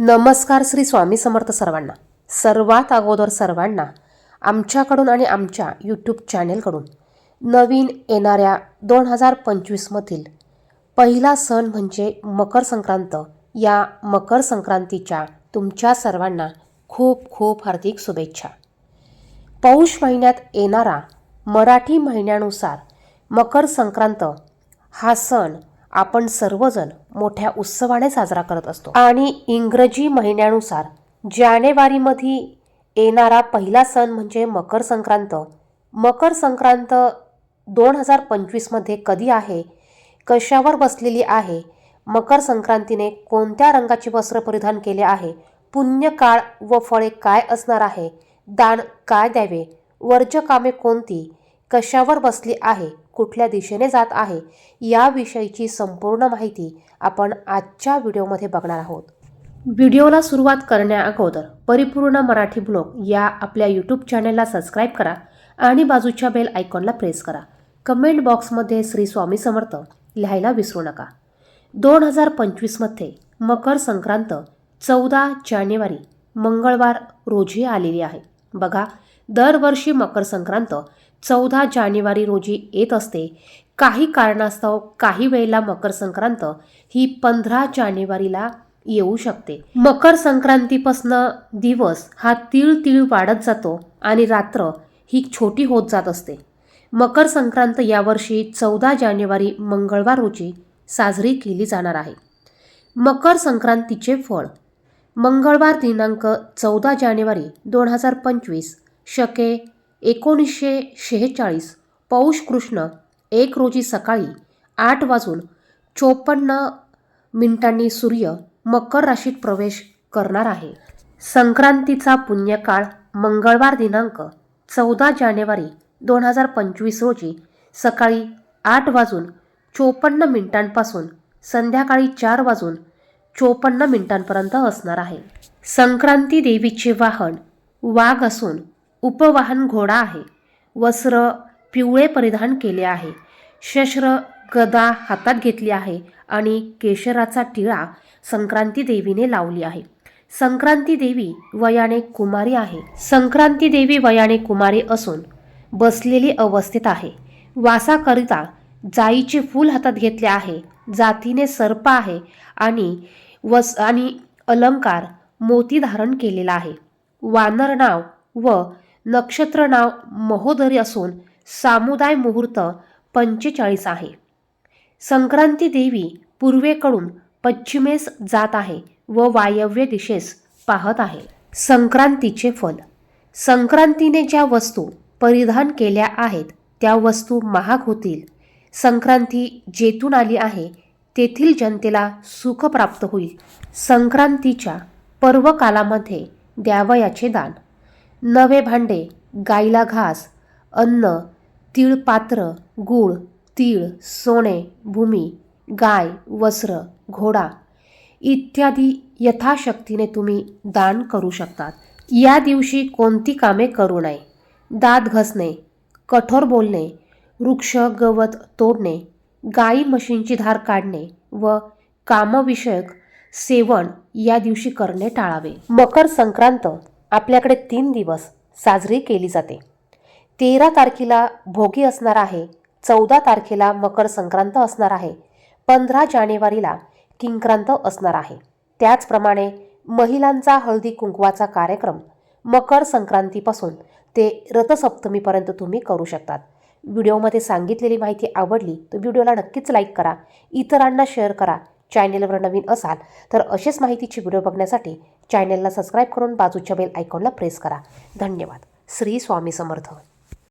नमस्कार श्री स्वामी समर्थ सर्वांना. सर्वात अगोदर सर्वांना आमच्याकडून आणि आमच्या यूट्यूब चॅनेलकडून नवीन येणाऱ्या दोन हजार पंचवीसमधील पहिला सण म्हणजे मकर संक्रांत. या मकर संक्रांतीच्या तुमच्या सर्वांना खूप खूप हार्दिक शुभेच्छा. पौष महिन्यात येणारा मराठी महिन्यानुसार मकर संक्रांत हा सण आपण सर्वजण मोठ्या उत्सवाने साजरा करत असतो. आणि इंग्रजी महिन्यानुसार जानेवारीमध्ये येणारा पहिला सण म्हणजे मकर संक्रांत. मकर संक्रांत दोन हजार पंचवीसमध्ये कधी आहे? कशावर बसलेली आहे? मकर संक्रांतीने कोणत्या रंगाचे वस्त्र परिधान केले आहे? पुण्यकाळ व फळे काय असणार आहे? दान काय द्यावे? वर्ज कामे कोणती? कशावर बसली आहे? कुठल्या दिशेने जात आहे याविषयीची संपूर्ण माहिती आपण आजच्या व्हिडिओमध्ये बघणार आहोत. व्हिडिओला सुरुवात करण्या अगोदर परिपूर्ण मराठी ब्लॉग या आपल्या यूट्यूब चॅनेलला सबस्क्राईब करा आणि बाजूच्या बेल आयकॉनला प्रेस करा. कमेंट बॉक्समध्ये श्री स्वामी समर्थ लिहायला विसरू नका. दोन हजार पंचवीसमध्ये मकर संक्रांत चौदा जानेवारी मंगळवार रोजी आलेली आहे. बघा दरवर्षी मकर संक्रांत चौदा जानेवारी रोजी येत असते. काही कारणास्तव काही वेळेला मकर संक्रांत ही पंधरा जानेवारीला येऊ शकते. मकर संक्रांतीपासनं दिवस हा तीळ तीळ वाढत जातो आणि रात्र ही छोटी होत जात असते. मकर संक्रांत यावर्षी चौदा जानेवारी मंगळवार रोजी साजरी केली जाणार आहे. मकर संक्रांतीचे फळ. मंगळवार दिनांक चौदा जानेवारी दोन हजार पंचवीस शके एकोणीसशे शेहेचाळीस. पौष कृष्ण एक रोजी सकाळी आठ वाजून चोपन्न मिनिटांनी सूर्य मकर राशीत प्रवेश करणार आहे. संक्रांतीचा पुण्यकाळ मंगळवार दिनांक चौदा जानेवारी दोन हजार पंचवीस रोजी सकाळी आठ वाजून चोपन्न मिनिटांपासून संध्याकाळी चार वाजून चोपन्न मिनिटांपर्यंत असणार आहे. संक्रांती देवीचे वाहन वाघ असून उपवाहन घोडा आहे. वस्त्र पिवळे परिधान केले आहे. शस्त्र गदा हातात घेतली आहे आणि केशराचा टिळा संक्रांती देवीने लावली आहे. संक्रांती देवी वयाने कुमारी आहे. संक्रांती देवी वयाने कुमारी असून बसलेली अवस्थेत आहे. वासाकरिता जाईचे फूल हातात घेतले आहे. जातीने सर्प आहे आणि वस आणि अलंकार मोती धारण केलेला आहे. वानर नाव व नक्षत्र नाव महोदरी असून सामुदाय मुहूर्त पंचेचाळीस आहे. संक्रांती देवी पूर्वेकडून पश्चिमेस जात आहे व वायव्य दिशेस पाहत आहे. संक्रांतीचे फल. संक्रांतीने ज्या वस्तू परिधान केल्या आहेत त्या वस्तू महाग होतील. संक्रांती जेथून आली आहे तेथील जनतेला सुख प्राप्त होईल. संक्रांतीच्या पर्वकालामध्ये द्यावयाचे दान. नवे भांडे गाईला घास अन्न तिळपात्र गूळ तीळ सोने भूमी गाय वस्त्र घोडा इत्यादी यथाशक्तीने तुम्ही दान करू शकतात. या दिवशी कोणती कामे करू नये. दात घसणे कठोर बोलणे वृक्ष गवत तोडणे गाई म्हशींची धार काढणे व कामविषयक सेवन या दिवशी करणे टाळावे. मकर संक्रांत आपल्याकडे तीन दिवस साजरी केली जाते. तेरा तारखेला भोगी असणार आहे चौदा तारखेला मकर संक्रांत असणार आहे पंधरा जानेवारीला किंक्रांत असणार आहे. त्याचप्रमाणे महिलांचा हळदी कुंकवाचा कार्यक्रम मकर संक्रांतीपासून ते रथसप्तमीपर्यंत तुम्ही करू शकतात. व्हिडिओमध्ये सांगितलेली माहिती आवडली तर व्हिडिओला नक्कीच लाईक करा इतरांना शेअर करा चॅनेलवर नवीन असाल तर असेच माहितीचे व्हिडिओ बघण्यासाठी चॅनेलला सबस्क्राईब करून बाजूच्या बेल आयकॉनला प्रेस करा. धन्यवाद. श्री स्वामी समर्थ.